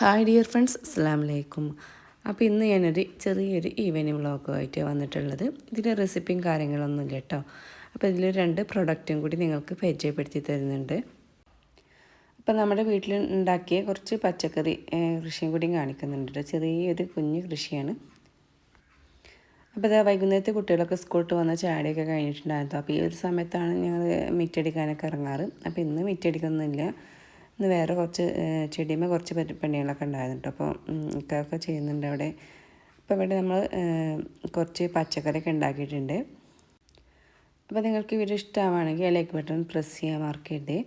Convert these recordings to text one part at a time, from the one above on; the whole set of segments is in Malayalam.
ഹായ് ഡിയർ ഫ്രണ്ട്സ് അസ്സാം വലൈക്കും അപ്പോൾ ഇന്ന് ഞാനൊരു ചെറിയൊരു ഈവനിങ് വ്ളോഗുമായിട്ട് വന്നിട്ടുള്ളത്. ഇതിന്റെ റെസിപ്പിയും കാര്യങ്ങളൊന്നുമില്ല കേട്ടോ അപ്പോൾ ഇതിൽ രണ്ട് പ്രൊഡക്റ്റും കൂടി നിങ്ങൾക്ക് പരിചയപ്പെടുത്തി തരുന്നുണ്ട്. അപ്പോൾ നമ്മുടെ വീട്ടിൽ ഉണ്ടാക്കിയ കുറച്ച് പച്ചക്കറി കൃഷിയും കൂടി കാണിക്കുന്നുണ്ട് ചെറിയൊരു കുഞ്ഞു കൃഷിയാണ്. അപ്പോൾ ഇതാ വൈകുന്നേരത്തെ കുട്ടികളൊക്കെ സ്കൂളിട്ട് വന്ന ചാടിയൊക്കെ കഴിഞ്ഞിട്ടുണ്ടായിരുന്നു. അപ്പോൾ ഈ ഒരു സമയത്താണ് ഞങ്ങൾ മിറ്റടിക്കാനൊക്കെ ഇറങ്ങാറ്. അപ്പോൾ ഇന്ന് മിറ്റടിക്കൊന്നുമില്ല. ഇന്ന് വേറെ കുറച്ച് ചെടിയുമ്പോൾ കുറച്ച് പണികളൊക്കെ ഉണ്ടായിരുന്നു കേട്ടോ അപ്പോൾ ഇക്കൊക്കെ ചെയ്യുന്നുണ്ട് അവിടെ. അപ്പോൾ ഇവിടെ നമ്മൾ കുറച്ച് പച്ചക്കറിയൊക്കെ ഉണ്ടാക്കിയിട്ടുണ്ട്. അപ്പോൾ നിങ്ങൾക്ക് വീഡിയോ ഇഷ്ടമാണെങ്കിൽ ലൈക്ക് ബട്ടൺ പ്രസ് ചെയ്യാൻ മാർക്കരുതേ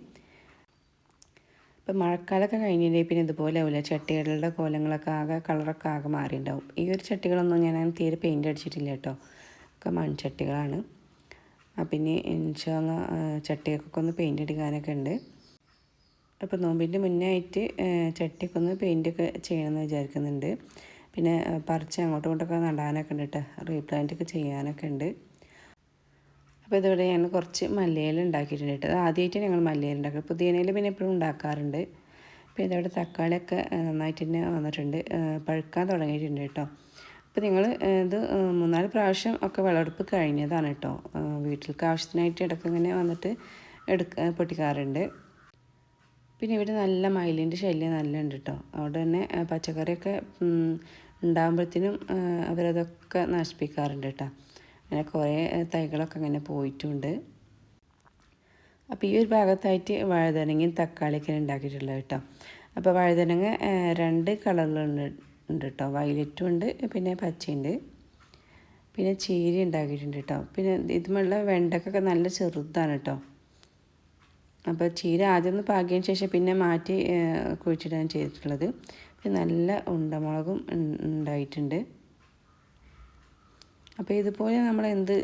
ഇപ്പം മഴക്കാലമൊക്കെ കഴിഞ്ഞിട്ട് പിന്നെ ഇതുപോലെ ആവില്ല ചട്ടികളുടെ കോലങ്ങളൊക്കെ ആകെ കളറൊക്കെ ആകെ മാറിയിട്ടുണ്ടാവും. ഈ ഒരു ചട്ടികളൊന്നും ഞാൻ തീരെ പെയിന്റ് അടിച്ചിട്ടില്ല കേട്ടോ. ഒക്കെ മൺചട്ടികളാണ്. പിന്നെ ഇൻഷാല്ല ചട്ടികൾക്കൊക്കെ ഒന്ന് പെയിന്റ് അടിക്കാനൊക്കെ ഉണ്ട്. അപ്പോൾ നോമ്പിന്റെ മുന്നേ ആയിട്ട് ചട്ടിയൊക്കെ ഒന്ന് പെയിന്റൊക്കെ ചെയ്യണമെന്ന് വിചാരിക്കുന്നുണ്ട്. പിന്നെ പറിച്ച് അങ്ങോട്ടും ഇങ്ങോട്ടൊക്കെ നടാനൊക്കെ ഉണ്ട് കേട്ടോ റീപ്ലാന്റൊക്കെ ചെയ്യാനൊക്കെ ഉണ്ട്. അപ്പോൾ ഇതിവിടെ ഞാൻ കുറച്ച് മല്ലയില ഉണ്ടാക്കിയിട്ടുണ്ട് കേട്ടോ ആദ്യമായിട്ട് ഞങ്ങൾ മല്ലയില ഉണ്ടാക്കുക പുതിയനയിൽ പിന്നെ എപ്പോഴും ഉണ്ടാക്കാറുണ്ട്. അപ്പോൾ ഇതവിടെ തക്കാളിയൊക്കെ നന്നായിട്ട് തന്നെ വന്നിട്ടുണ്ട്. പഴുക്കാൻ തുടങ്ങിയിട്ടുണ്ട് കേട്ടോ അപ്പോൾ നിങ്ങൾ ഇത് മൂന്നാൽ പ്രാവശ്യം ഒക്കെ വിളവെടുപ്പ് കഴിഞ്ഞതാണ് കേട്ടോ വീട്ടിലേക്ക് ആവശ്യത്തിനായിട്ട് ഇടയ്ക്ക് ഇങ്ങനെ വന്നിട്ട് എടുക്ക പൊട്ടിക്കാറുണ്ട്. പിന്നെ ഇവിടെ നല്ല മയിലിന്റെ ശല്യം നല്ല ഉണ്ട് കേട്ടോ അവിടെ തന്നെ പച്ചക്കറിയൊക്കെ ഉണ്ടാകുമ്പോഴത്തേനും അവരതൊക്കെ നശിപ്പിക്കാറുണ്ട് കേട്ടോ അങ്ങനെ കുറേ തൈകളൊക്കെ അങ്ങനെ പോയിട്ടുണ്ട്. അപ്പോൾ ഈ ഒരു ഭാഗത്തായിട്ട് വഴുതനങ്ങയും തക്കാളിയൊക്കെ ഉണ്ടാക്കിയിട്ടുള്ളത് കേട്ടോ അപ്പോൾ വഴുതനങ്ങ രണ്ട് കളറിലുണ്ട് ഉണ്ട് കേട്ടോ വയലറ്റും ഉണ്ട് പിന്നെ പച്ചയുണ്ട്. പിന്നെ ചീര ഉണ്ടാക്കിയിട്ടുണ്ട് കേട്ടോ പിന്നെ ഇതുമുള്ള വെണ്ടക്കൊക്കെ നല്ല ചെറുതാണ് കേട്ടോ അപ്പോൾ ചീര ആദ്യം ഒന്ന് പാകിയതിന് ശേഷം പിന്നെ മാറ്റി കുഴിച്ചിടാൻ ചെയ്തിട്ടുള്ളത്. നല്ല ഉണ്ടമുളകും ഉണ്ടായിട്ടുണ്ട്. അപ്പോൾ ഇതുപോലെ നമ്മൾ എന്ത്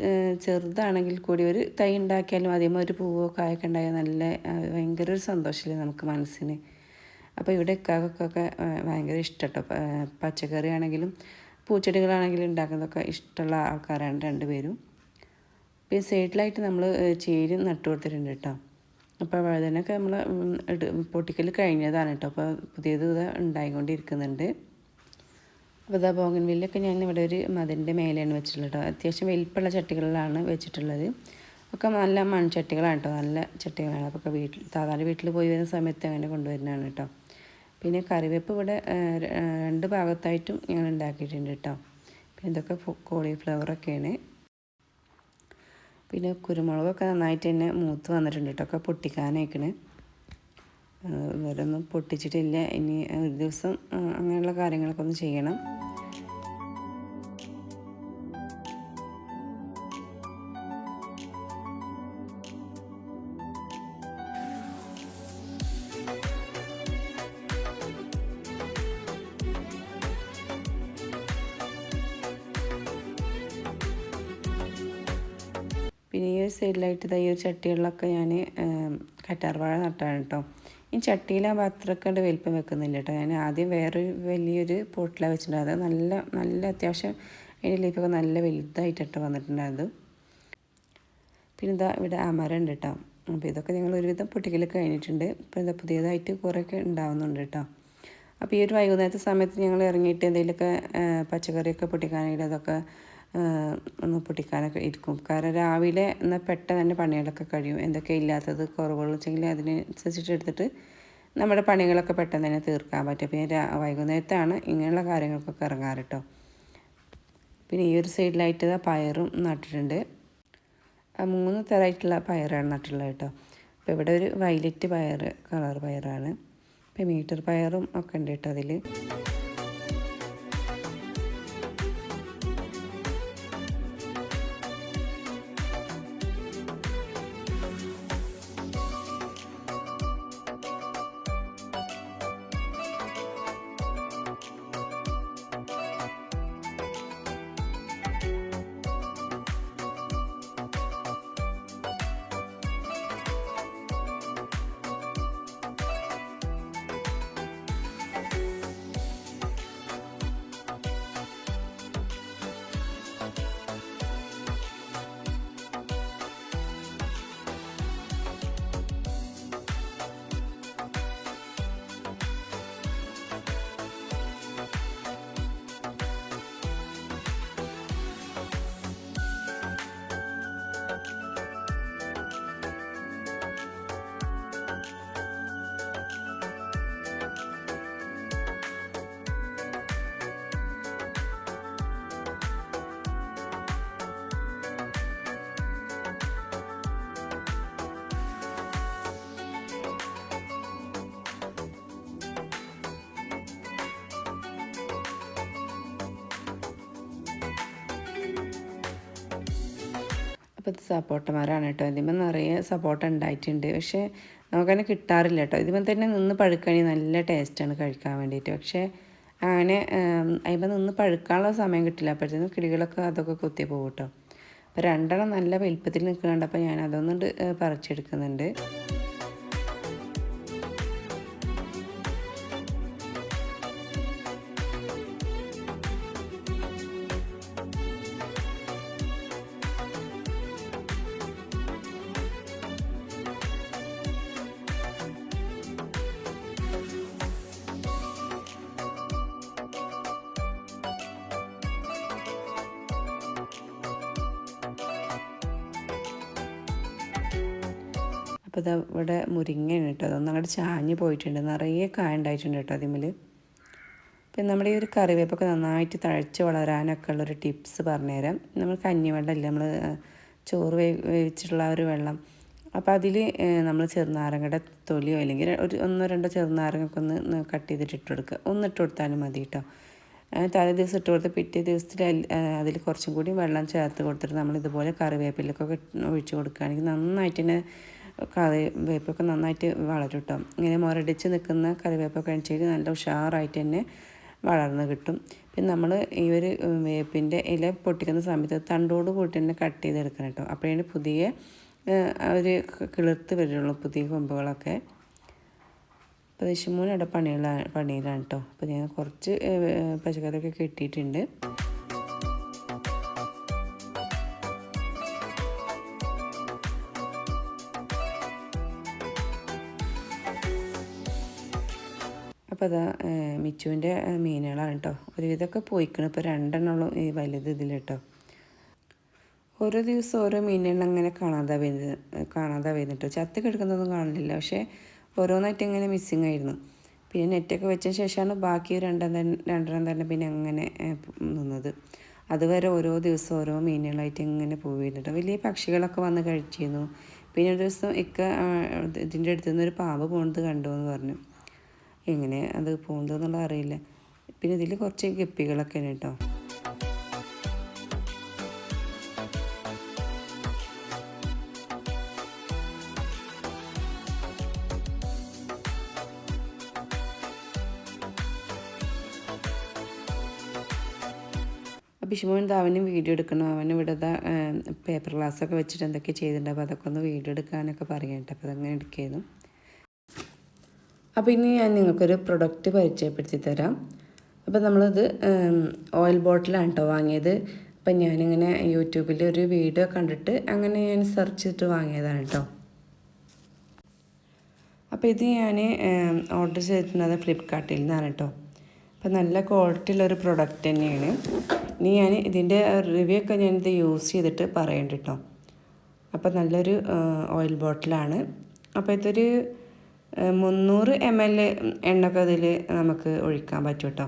ചെറുതാണെങ്കിൽ കൂടി ഒരു തൈ ഉണ്ടാക്കിയാലും അതേപോലെ ഒരു പൂവോ കായൊക്കെ ഉണ്ടായാൽ നല്ല ഭയങ്കര ഒരു സന്തോഷമില്ലേ നമുക്ക് മനസ്സിന്. അപ്പോൾ ഇവിടെ ഇക്കാക്കൊക്കെ ഭയങ്കര ഇഷ്ടട്ടോ. പച്ചക്കറി ആണെങ്കിലും പൂച്ചെടികളാണെങ്കിലും ഉണ്ടാക്കുന്നതൊക്കെ ഇഷ്ടമുള്ള ആൾക്കാരാണ് രണ്ടുപേരും പിന്നെ സൈഡിലായിട്ട് നമ്മൾ ചേരി നട്ടു കൊടുത്തിട്ടുണ്ട് കേട്ടോ. അപ്പോൾ വഴുതനൊക്കെ നമ്മൾ പൊട്ടിക്കൽ കഴിഞ്ഞതാണ് കേട്ടോ അപ്പോൾ പുതിയത് ഇത് ഉണ്ടായിക്കൊണ്ടിരിക്കുന്നുണ്ട്. അപ്പോൾ ഇതാ ബോഗൻവില്ലൊക്കെ ഞാൻ ഇവിടെ ഒരു മതിന്റെ മേലെയാണ് വെച്ചിട്ടുള്ളത് കേട്ടോ അത്യാവശ്യം വലിപ്പമുള്ള ചട്ടികളിലാണ് വെച്ചിട്ടുള്ളത്. ഒക്കെ നല്ല മൺചട്ടികളാണ് കേട്ടോ നല്ല ചട്ടികളാണ്. അപ്പോൾ വീട്ടിൽ സാധാരണ വീട്ടിൽ പോയി വരുന്ന സമയത്ത് അങ്ങനെ കൊണ്ടുവരുന്നതാണ് കേട്ടോ പിന്നെ കറിവേപ്പ് ഇവിടെ രണ്ട് ഭാഗത്തായിട്ടും ഞാൻ ഉണ്ടാക്കിയിട്ടുണ്ട് കേട്ടോ പിന്നെ ഇതൊക്കെ കോളിഫ്ലവറൊക്കെയാണ്. പിന്നെ കുരുമുളകൊക്കെ നന്നായിട്ട് തന്നെ മൂത്ത് വന്നിട്ടുണ്ട് കേട്ടോ. ഒക്കെ വേറെ ഒന്നും പൊട്ടിച്ചിട്ടില്ല. ഇനി ഒരു ദിവസം അങ്ങനെയുള്ള കാര്യങ്ങളൊക്കെ ഒന്ന് ചെയ്യണം. പിന്നെ ഈ ഒരു സൈഡിലായിട്ട് ഈ ഒരു ചട്ടികളിലൊക്കെ ഞാൻ കറ്റാർവാഴ നട്ടാണ് കേട്ടോ ഈ ചട്ടിയിലാകുമ്പോൾ ഉണ്ട് വലിപ്പം വെക്കുന്നില്ല കേട്ടോ ഞാൻ ആദ്യം വേറൊരു വലിയൊരു പോട്ടിലാണ് വെച്ചിട്ടുണ്ടായത്. നല്ല നല്ല അത്യാവശ്യം അതിന്റെ ലീഫൊക്കെ നല്ല വലുതായിട്ടിട്ട് വന്നിട്ടുണ്ടായത്. പിന്നെ ഇതാ ഇവിടെ അമരുണ്ട് കേട്ടോ അപ്പോൾ ഇതൊക്കെ ഞങ്ങൾ ഒരുവിധം പൊട്ടിക്കൽ കഴിഞ്ഞിട്ടുണ്ട്. ഇപ്പോൾ ഇതാ പുതിയതായിട്ട് കുറേയൊക്കെ ഉണ്ടാവുന്നുണ്ട് കേട്ടോ അപ്പോൾ ഈ ഒരു വൈകുന്നേരത്തെ സമയത്ത് ഞങ്ങൾ ഇറങ്ങിയിട്ട് എന്തെങ്കിലുമൊക്കെ പച്ചക്കറിയൊക്കെ പൊട്ടിക്കാനായിട്ട് അതൊക്കെ ഒന്ന് പൊട്ടിക്കാനൊക്കെ ഇരിക്കും. കാരണം രാവിലെ എന്നാൽ പെട്ടെന്ന് തന്നെ പണികളൊക്കെ കഴിയും. എന്തൊക്കെ ഇല്ലാത്തത് കുറവുകളെങ്കിൽ അതിനനുസരിച്ചിട്ട് എടുത്തിട്ട് നമ്മുടെ പണികളൊക്കെ പെട്ടെന്ന് തന്നെ തീർക്കാൻ പറ്റും. പിന്നെ വൈകുന്നേരത്താണ് ഇങ്ങനെയുള്ള കാര്യങ്ങൾക്കൊക്കെ ഇറങ്ങാറ് കേട്ടോ പിന്നെ ഈ ഒരു സൈഡിലായിട്ട് പയറും നട്ടിട്ടുണ്ട്. മൂന്ന് തരമായിട്ടുള്ള പയറാണ് നട്ടിട്ടുള്ളത് കേട്ടോ അപ്പോൾ ഇവിടെ ഒരു വയലറ്റ് പയർ കളർ പയറാണ്. ഇപ്പോൾ മീറ്റർ പയറും ഒക്കെ ഉണ്ട് കേട്ടോ അതിൽ അപ്പോൾ ഇത് സപ്പോട്ടമാരാണ് കേട്ടോ. ഇതിന്മേ നിറയെ സപ്പോട്ട ഉണ്ടായിട്ടുണ്ട്. പക്ഷേ നമുക്കതിനെ കിട്ടാറില്ല കേട്ടോ. ഇതിന്മേ തന്നെ നിന്ന് പഴുക്കുകയാണെങ്കിൽ നല്ല ടേസ്റ്റാണ് കഴിക്കാൻ വേണ്ടിയിട്ട്. പക്ഷേ അങ്ങനെ അതിന്മേൽ നിന്ന് പഴുക്കാനുള്ള സമയം കിട്ടില്ല. അപ്പോഴത്തേനും കിളികളൊക്കെ അതൊക്കെ കുത്തി പോകും കേട്ടോ. അപ്പോൾ രണ്ടെണ്ണം നല്ല വലിപ്പത്തിൽ നിൽക്കുന്നുണ്ട്. അപ്പോൾ ഞാൻ അതൊന്നുകൊണ്ട് പറിച്ചെടുക്കുന്നുണ്ട്. അപ്പോൾ ഇത് ഇവിടെ മുരിങ്ങയാണ് കേട്ടോ. അതൊന്നും അങ്ങോട്ട് ചാഞ്ഞ് പോയിട്ടുണ്ട്. നിറയെ കായ ഉണ്ടായിട്ടുണ്ട് കേട്ടോ അതിമിൽ പിന്നെ നമ്മുടെ ഈ ഒരു കറിവേപ്പൊക്കെ നന്നായിട്ട് തഴച്ച് വളരാനൊക്കെ ഉള്ളൊരു ടിപ്സ് പറഞ്ഞുതരാം. നമ്മൾ കഞ്ഞിവെള്ളമില്ല? നമ്മൾ ചോറ് വേ വേവിച്ചിട്ടുള്ള ഒരു വെള്ളം. അപ്പോൾ അതിൽ നമ്മൾ ചെറുനാരങ്ങയുടെ തൊലിയോ അല്ലെങ്കിൽ ഒരു ഒന്നോ രണ്ടോ ചെറുനാരങ്ങൊക്കെ ഒന്ന് കട്ട് ചെയ്തിട്ട് ഇട്ട് കൊടുക്കുക. ഒന്ന് ഇട്ട് കൊടുത്താലും മതി കേട്ടോ. തലേ ദിവസം ഇട്ട് കൊടുത്ത് പിറ്റേ ദിവസത്തിൽ അതിൽ കുറച്ചും കൂടി വെള്ളം ചേർത്ത് കൊടുത്തിട്ട് നമ്മൾ ഇതുപോലെ കറിവേപ്പിലൊക്കെ ഒഴിച്ച് കൊടുക്കുകയാണെങ്കിൽ നന്നായിട്ട് തന്നെ കറിവേപ്പൊക്കെ നന്നായിട്ട് വളരും കേട്ടോ ഇങ്ങനെ മുരടിച്ച് നിൽക്കുന്ന കറിവേപ്പൊക്കെ അണിച്ചാൽ നല്ല ഉഷാറായിട്ട് തന്നെ വളർന്ന് കിട്ടും. പിന്നെ നമ്മൾ ഈ ഒരു വേപ്പിന്റെ ഇല പൊട്ടിക്കുന്ന സമയത്ത് തണ്ടോട് കൂട്ടി തന്നെ കട്ട് ചെയ്തെടുക്കണം കേട്ടോ അപ്പോഴാണ് പുതിയ ഒരു കിളിർത്ത് വരുള്ളൂ പുതിയ കൊമ്പുകളൊക്കെ. അപ്പോൾ പണികളാണ് പണിയിലാണ് കേട്ടോ അപ്പോൾ ഞാൻ കുറച്ച് പച്ചക്കറിയൊക്കെ കിട്ടിയിട്ടുണ്ട്. അപ്പോൾ അതാ മിച്ചുവിന്റെ മീനുകളാണ് കേട്ടോ. ഒരുവിധമൊക്കെ പോയിക്കണം. ഇപ്പോൾ രണ്ടെണ്ണമുള്ളൂ ഈ വലുത് ഇതിൽ കേട്ടോ. ഓരോ ദിവസം ഓരോ മീനുകൾ അങ്ങനെ കാണാതെ വരുന്നത് കാണാതെ വരുന്നുട്ടോ ചത്ത് കിടക്കുന്നതൊന്നും കാണില്ല. പക്ഷേ ഓരോന്നായിട്ട് ഇങ്ങനെ മിസ്സിങ് ആയിരുന്നു. പിന്നെ നെറ്റൊക്കെ വെച്ച ശേഷമാണ് ബാക്കി രണ്ടെണ്ണം രണ്ടെണ്ണം തന്നെ പിന്നെ അങ്ങനെ നിന്നത്. അതുവരെ ഓരോ ദിവസം ഓരോ മീനുകളായിട്ട് ഇങ്ങനെ പോയിരുന്നുട്ടോ വലിയ പക്ഷികളൊക്കെ വന്ന് കഴിച്ചിരുന്നു. പിന്നെ ഒരു ദിവസം ഇക്ക ഇതിന്റെ അടുത്തുനിന്ന് ഒരു പാമ്പ് പോണത് കണ്ടു എന്ന് പറഞ്ഞു. എങ്ങനെ അത് പോകുന്നതെന്നുള്ള അറിയില്ല. പിന്നെ ഇതിൽ കുറച്ച് ഗപ്പികളൊക്കെ ഉണ്ട് കേട്ടോ. ബിഷുമോൻ അവനും വീഡിയോ എടുക്കണം. അവന് ഇവിടെ പേപ്പർ ഗ്ലാസ്സൊക്കെ വെച്ചിട്ട് എന്തൊക്കെ ചെയ്തിട്ടുണ്ട്. അപ്പോൾ അതൊക്കെ ഒന്ന് വീഡിയോ എടുക്കാനൊക്കെ പറയട്ടെ അപ്പോൾ അതങ്ങനെ എടുക്കായിരുന്നു അപ്പോൾ ഇനി ഞാൻ നിങ്ങൾക്കൊരു പ്രൊഡക്റ്റ് പരിചയപ്പെടുത്തി തരാം. അപ്പോൾ നമ്മളത് ഓയിൽ ബോട്ടിലാണ് കേട്ടോ വാങ്ങിയത്. അപ്പം ഞാനിങ്ങനെ യൂട്യൂബിൽ ഒരു വീഡിയോ കണ്ടിട്ട് അങ്ങനെ ഞാൻ സെർച്ച് ചെയ്തിട്ട് വാങ്ങിയതാണ് കേട്ടോ അപ്പോൾ ഇത് ഞാൻ ഓർഡർ ചെയ്തിട്ടുള്ളത് ഫ്ലിപ്കാർട്ടിൽ നിന്നാണ് കേട്ടോ അപ്പോൾ നല്ല ക്വാളിറ്റി ഉള്ളൊരു പ്രൊഡക്റ്റ് തന്നെയാണ്. ഇനി ഞാൻ ഇതിന്റെ റിവ്യൂ ഒക്കെ ഞാനിത് യൂസ് ചെയ്തിട്ട് പറയണ്ട കേട്ടോ അപ്പോൾ നല്ലൊരു ഓയിൽ ബോട്ടിലാണ് അപ്പോൾ ഇതൊരു മുന്നൂറ് എം എൽ എണ്ണൊക്കെ അതിൽ നമുക്ക് ഒഴിക്കാൻ പറ്റും കേട്ടോ.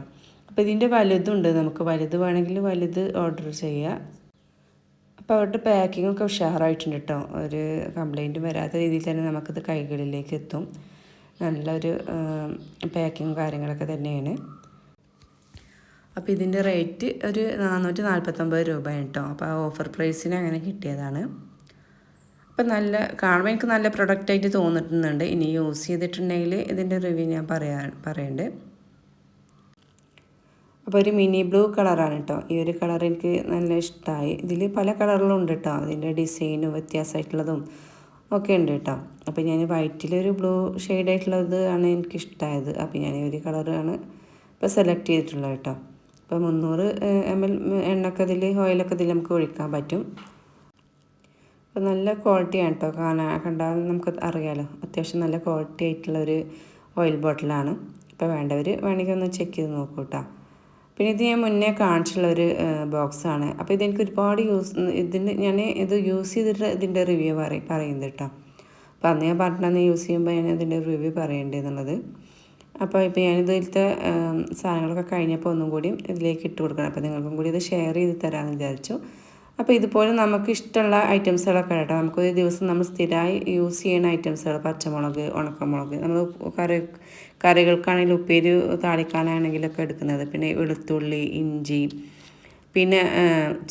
അപ്പോൾ ഇതിന്റെ വലുതുണ്ട്. നമുക്ക് വലുത് വേണമെങ്കിൽ വലുത് ഓർഡർ ചെയ്യുക. അപ്പോൾ അവരുടെ പാക്കിംഗ് ഒക്കെ ഉഷാറായിട്ടുണ്ട് കേട്ടോ. ഒരു കംപ്ലൈന്റും വരാത്ത രീതിയിൽ തന്നെ നമുക്കിത് കൈകളിലേക്ക് എത്തും. നല്ലൊരു പാക്കിങ്ങും കാര്യങ്ങളൊക്കെ തന്നെയാണ്. അപ്പോൾ ഇതിന്റെ റേറ്റ് ഒരു നാനൂറ്റി നാൽപ്പത്തൊമ്പത് രൂപയാണ് കേട്ടോ. അപ്പോൾ ആ ഓഫർ പ്രൈസിന് അങ്ങനെ കിട്ടിയതാണ്. അപ്പം നല്ല കാണുമ്പോൾ എനിക്ക് നല്ല പ്രൊഡക്റ്റായിട്ട് തോന്നിട്ടുന്നുണ്ട് ഇനി യൂസ് ചെയ്തിട്ടുണ്ടെങ്കിൽ ഇതിന്റെ റിവ്യൂ ഞാൻ പറയാ പറയുന്നുണ്ട് അപ്പോൾ ഒരു മിനി ബ്ലൂ കളറാണ് കേട്ടോ ഈ ഒരു കളർ എനിക്ക് നല്ല ഇഷ്ടമായി ഇതിൽ പല കളറിലും ഉണ്ട് കേട്ടോ അതിന്റെ ഡിസൈനും വ്യത്യാസമായിട്ടുള്ളതും ഒക്കെ ഉണ്ട് കേട്ടോ അപ്പോൾ ഞാൻ വൈറ്റിലൊരു ബ്ലൂ ഷെയ്ഡായിട്ടുള്ളത് ആണ് എനിക്ക് ഇഷ്ടമായത് അപ്പോൾ ഞാൻ ഈ ഒരു കളറാണ് ഇപ്പോൾ സെലക്ട് ചെയ്തിട്ടുള്ളത് കേട്ടോ അപ്പോൾ മുന്നൂറ് എം എൽ എണ്ണൊക്കെ ഇതിൽ ഓയിലൊക്കെ ഇതിൽ നമുക്ക് ഒഴിക്കാൻ പറ്റും. അപ്പോൾ നല്ല ക്വാളിറ്റിയാണ് കേട്ടോ കാണാൻ കണ്ടാൽ നമുക്ക് അറിയാലോ. അത്യാവശ്യം നല്ല ക്വാളിറ്റി ആയിട്ടുള്ള ഒരു ഓയിൽ ബോട്ടിലാണ് ഇപ്പോൾ വേണ്ടവർ വേണമെങ്കിൽ ഒന്ന് ചെക്ക് ചെയ്ത് നോക്കൂ കേട്ടോ പിന്നെ ഇത് ഞാൻ മുന്നേ കാണിച്ചുള്ള ഒരു ബോക്സാണ് അപ്പോൾ ഇതെനിക്ക് ഒരുപാട് യൂസ് ഇതിന്റെ ഞാൻ ഇത് യൂസ് ചെയ്തിട്ട് ഇതിന്റെ റിവ്യൂ പറയും പറയുന്നത് കേട്ടോ അപ്പോൾ അന്ന് ഞാൻ പറഞ്ഞിട്ടുണ്ടെന്ന് യൂസ് ചെയ്യുമ്പോൾ ഞാൻ ഇതിന്റെ റിവ്യൂ പറയേണ്ടതെന്നുള്ളത് അപ്പോൾ ഇപ്പോൾ ഞാനിതിലത്തെ സാധനങ്ങളൊക്കെ കഴിഞ്ഞപ്പോൾ ഒന്നും കൂടി ഇതിലേക്ക് ഇട്ട് കൊടുക്കണം. അപ്പോൾ നിങ്ങൾക്കും കൂടി ഇത് ഷെയർ ചെയ്ത് തരാമെന്ന് വിചാരിച്ചു. അപ്പോൾ ഇതുപോലെ നമുക്ക് ഇഷ്ടമുള്ള ഐറ്റംസുകളൊക്കെ കേട്ടോ. നമുക്ക് ഒരു ദിവസം നമ്മൾ സ്ഥിരമായി യൂസ് ചെയ്യുന്ന ഐറ്റംസുകൾ പച്ചമുളക് ഉണക്കമുളക് നമ്മൾ കറി കറികൾക്കാണെങ്കിലും ഉപ്പേരി താളിക്കാനാണെങ്കിലൊക്കെ എടുക്കുന്നത്. പിന്നെ വെളുത്തുള്ളി ഇഞ്ചി പിന്നെ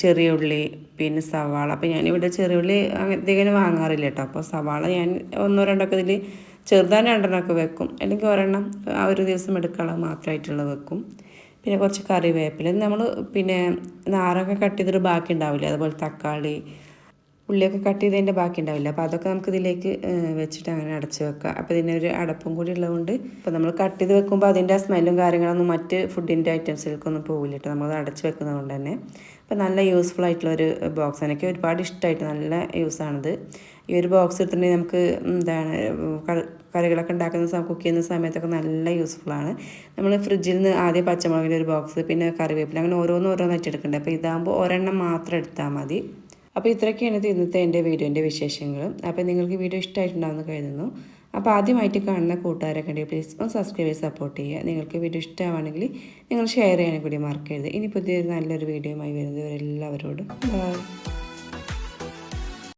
ചെറിയ ഉള്ളി പിന്നെ സവാള. അപ്പോൾ ഞാനിവിടെ ചെറിയ ഉള്ളി അധികം വാങ്ങാറില്ല കേട്ടോ. അപ്പോൾ സവാള ഞാൻ ഒന്നോ രണ്ടൊക്കെ ഇതിൽ ചെറുതാൻ രണ്ടെണ്ണമൊക്കെ വെക്കും. അല്ലെങ്കിൽ ഒരെണ്ണം ആ ഒരു ദിവസം എടുക്കാനുള്ള മാത്രമായിട്ടുള്ളത് വെക്കും. പിന്നെ കുറച്ച് കറിവേപ്പില. നമ്മൾ പിന്നെ നാരൊക്കെ കട്ട് ചെയ്തിട്ട് ബാക്കി ഉണ്ടാവില്ല? അതുപോലെ തക്കാളി ഉള്ളിയൊക്കെ കട്ട് ചെയ്തതിന്റെ ബാക്കി ഉണ്ടാവില്ല? അപ്പോൾ അതൊക്കെ നമുക്ക് ഇതിലേക്ക് വെച്ചിട്ട് അങ്ങനെ അടച്ച് വെക്കാം. അപ്പോൾ ഇതിന്റെ ഒരു അടപ്പും കൂടി ഉള്ളതുകൊണ്ട് ഇപ്പോൾ നമ്മൾ കട്ട് ചെയ്ത് വെക്കുമ്പോൾ അതിന്റെ ആ സ്മെല്ലും കാര്യങ്ങളൊന്നും മറ്റ് ഫുഡിന്റെ ഐറ്റംസിലേക്കൊന്നും പോകില്ല കേട്ടോ നമ്മൾ അടച്ച് വെക്കുന്നത് കൊണ്ട് തന്നെ. അപ്പോൾ നല്ല യൂസ്ഫുൾ ആയിട്ടുള്ള ഒരു ബോക്സ് എനിക്ക് ഒരുപാട് ഇഷ്ടമായിട്ട് നല്ല യൂസാണിത് ഈ ഒരു ബോക്സ് എടുത്തിട്ടുണ്ടെങ്കിൽ നമുക്ക് എന്താണ് കറികളൊക്കെ ഉണ്ടാക്കുന്ന കുക്ക് ചെയ്യുന്ന സമയത്തൊക്കെ നല്ല യൂസ്ഫുള്ളാണ് നമ്മൾ ഫ്രിഡ്ജിൽ നിന്ന് ആദ്യം പച്ചമുളകിന്റെ ഒരു ബോക്സ് പിന്നെ കറിവേപ്പില അങ്ങനെ ഓരോന്ന് ഓരോന്നായിട്ട് എടുക്കണ്ടേ അപ്പോൾ ഇതാകുമ്പോൾ ഒരെണ്ണം മാത്രം എടുത്താൽ മതി. അപ്പോൾ ഇത്രയൊക്കെയാണ് ഇത് ഇന്നത്തെ എന്റെ വീഡിയോന്റെ വിശേഷങ്ങൾ അപ്പോൾ നിങ്ങൾക്ക് വീഡിയോ ഇഷ്ടമായിട്ടുണ്ടാവുമെന്ന് കരുതുന്നു. അപ്പോൾ ആദ്യമായിട്ട് കാണുന്ന കൂട്ടുകാരൊക്കെ ഉണ്ടെങ്കിൽ പ്ലീസ് ഒന്ന് സബ്സ്ക്രൈബ് ചെയ്ത് സപ്പോർട്ട് ചെയ്യുക. നിങ്ങൾക്ക് വീഡിയോ ഇഷ്ടമാണെങ്കിൽ നിങ്ങൾ ഷെയർ ചെയ്യാനും കൂടി മറക്കരുത്. ഇനി പുതിയൊരു നല്ലൊരു വീഡിയോയുമായി വരുന്നവരെല്ലാവരോടും ബൈ